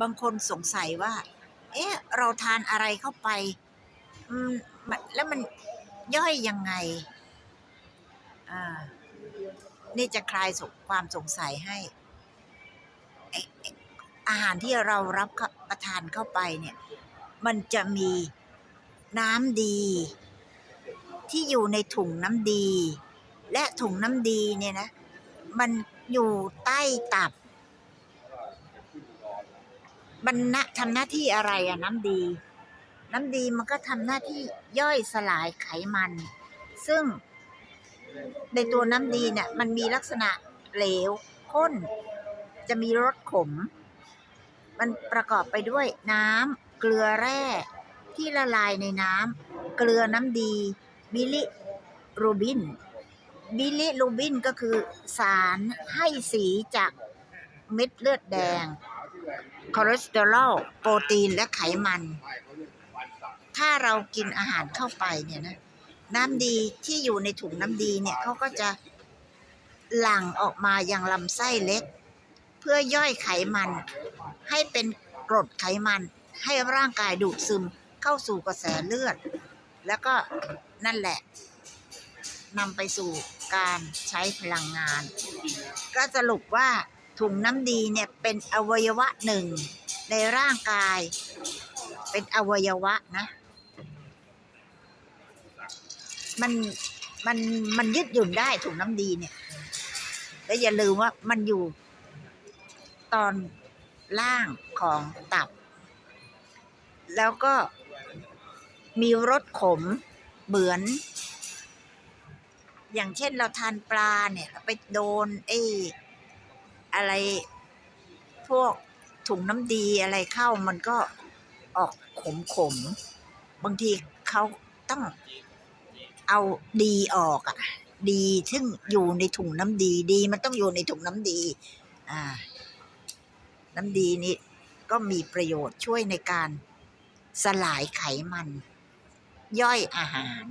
บางคนสงสัยว่า เอ๊ะ เราทานอะไรเข้าไปอืมแล้วมันย่อยยังไง อ่า นี่จะคลายความสงสัยให้ออาหารที่เรารับประทานเข้าไปเนี่ย มันจะมีน้ำดี ที่อยู่ในถุงน้ำดี และถุงน้ำดีเนี่ยนะ มันอยู่ใต้ตับ มันนะทำหน้าที่อะไรอะน้ำดี น้ำดีมันก็ทำหน้าที่ย่อยสลายไขมัน ซึ่ง ในตัวน้ำดีเนี่ยมันมีลักษณะเหลวข้น จะมีรสขม มันประกอบไปด้วยน้ำเกลือแร่ที่ละลายในน้ำเกลือน้ำดี บิลิรูบิน บิลิรูบินก็คือสารให้สีจากเม็ดเลือดแดง คอเลสเตอรอลโปรตีนและไขมัน ถ้าเรากินอาหารเข้าไปเนี่ยนะ น้ำดีที่อยู่ในถุงน้ำดีเนี่ยเขาก็จะหลั่งออกมาอยังลำไส้เล็ก เพื่อย่อยไขมัน ให้เป็นกรดไขมัน ให้ร่างกายดูดซึมเข้าสู่กระแสเลือด แล้วก็นั่นแหละนำไปสู่การใช้พลังงาน ก็สรุปว่า ถุงน้ำดีเนี่ยเป็นอวัยวะหนึ่งในร่างกาย เป็นอวัยวะนะ มันมันมันยืดหยุ่นได้ถุงน้ำดีเนี่ย และอย่าลืมว่ามันอยู่ตอนล่างของตับ แล้วก็มีรสขมเหมือน อย่างเช่นเราทานปลาเนี่ยเราไปโดนไอ้ อะไรพวกถุงน้ำดีอะไรเข้ามันก็ออกขมขมบางทีเขาต้องเอาดีออกอะดีซึ่งอยู่ในถุงน้ำดีดี มันต้องอยู่ในถุงน้ำดี อ่า น้ำดีนี่ก็มีประโยชน์ช่วยในการสลายไขมัน ย่อยอาหาร